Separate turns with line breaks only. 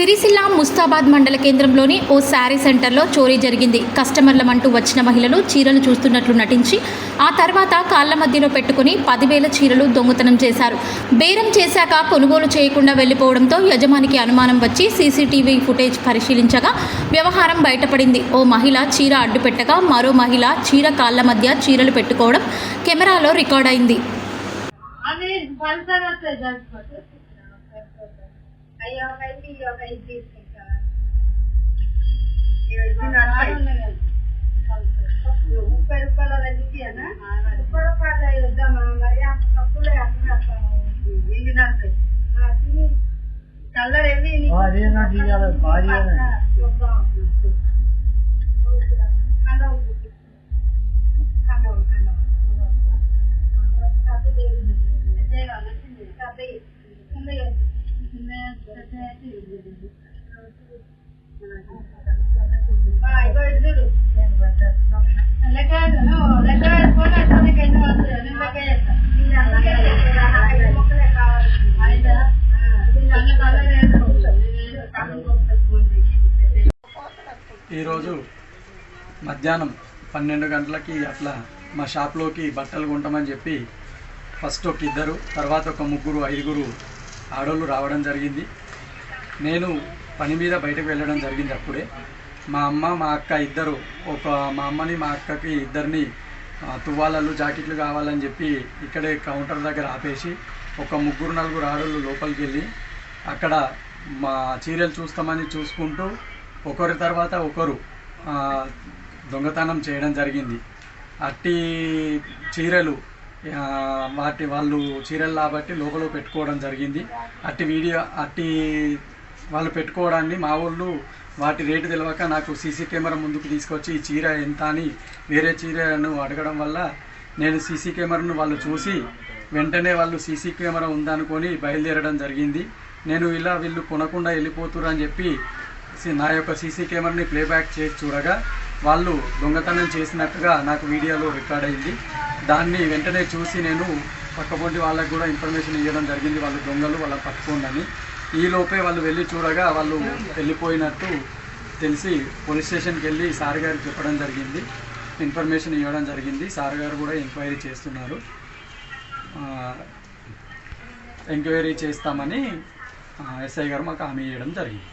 సిరిసిల్ల ముస్తాబాద్ మండల కేంద్రంలోని ఓ శారీ సెంటర్లో చోరీ జరిగింది. కస్టమర్లమంటూ వచ్చిన మహిళలు చీరలు చూస్తున్నట్లు నటించి ఆ తర్వాత కాళ్ళ మధ్యలో పెట్టుకుని పదివేల చీరలు దొంగతనం చేశారు. బేరం చేశాక కొనుగోలు చేయకుండా వెళ్ళిపోవడంతో యజమానికి అనుమానం వచ్చి సీసీటీవీ ఫుటేజ్ పరిశీలించగా వ్యవహారం బయటపడింది. ఓ మహిళ చీర అడ్డుపెట్టగా మరో మహిళ చీర కాళ్ళ మధ్య చీరలు పెట్టుకోవడం కెమెరాలో రికార్డ్ అయింది
哎呀，还比较还比那个，你那太。有五百多块了，那就变呢？
五百
多块了，又怎么了呀？他不来，他那个，
你你那个，
啊，你，干了人民币。啊，你那今年的八亿呢？多少？看到五，看到了，看到了，多少？啊，他这个，这
个，那是你
下辈，
你
那个。
ఈరోజు మధ్యాహ్నం పన్నెండు గంటలకి అట్లా మా షాప్లోకి బట్టలు కొంటామని చెప్పి ఫస్ట్ ఒక ఇద్దరు తర్వాత ఒక ముగ్గురు ఐదుగురు ఆడోళ్ళు రావడం జరిగింది. నేను పని మీద బయటకు వెళ్ళడం జరిగింది అప్పుడే. మా అమ్మ మా అక్క ఇద్దరు ఒక మా అమ్మని మా అక్కకి ఇద్దరిని తువ్వాలలు జాకెట్లు కావాలని చెప్పి ఇక్కడే కౌంటర్ దగ్గర ఆపేసి ఒక ముగ్గురు నలుగురు ఆడోళ్ళు లోపలికి వెళ్ళి అక్కడ మా చీరలు చూస్తామని చూసుకుంటూ ఒకరి తర్వాత ఒకరు దొంగతనం చేయడం జరిగింది. అట్టి చీరలు వాటి వాళ్ళు చీరలు కాబట్టి లోపల పెట్టుకోవడం జరిగింది. అట్టి వీడియో అట్టి వాళ్ళు పెట్టుకోవడాన్ని మా వాళ్ళు వాటి రేటు తెలియక నాకు సీసీ కెమెరా ముందుకు తీసుకొచ్చి ఈ చీర ఎంత? అని వేరే చీరను అడగడం వల్ల నేను సీసీ కెమెరాను వాళ్ళు చూసి వెంటనే వాళ్ళు సీసీ కెమెరా ఉందనుకొని బయలుదేరడం జరిగింది. నేను ఇలా వీళ్ళు కొనకుండా వెళ్ళిపోతురు అని చెప్పి నా యొక్క సీసీ కెమెరాని ప్లేబ్యాక్ చేసి చూడగా వాళ్ళు దొంగతనం చేసినట్టుగా నాకు వీడియోలో రికార్డ్ అయింది. దాన్ని వెంటనే చూసి నేను పక్కపొంటి వాళ్ళకు కూడా ఇన్ఫర్మేషన్ ఇవ్వడం జరిగింది. వాళ్ళు దొంగలు వాళ్ళ పట్టుకోండి ఈ లోపే వాళ్ళు వెళ్ళి చూడగా వాళ్ళు వెళ్ళిపోయినట్టు తెలిసి పోలీస్ స్టేషన్కి వెళ్ళి సార్ గారికి చెప్పడం జరిగింది. ఇన్ఫర్మేషన్ ఇవ్వడం జరిగింది. సార్ గారు కూడా ఎంక్వైరీ చేస్తున్నారు. ఎంక్వైరీ చేస్తామని ఎస్ఐ గారు మాకు హామీ ఇవ్వడం జరిగింది.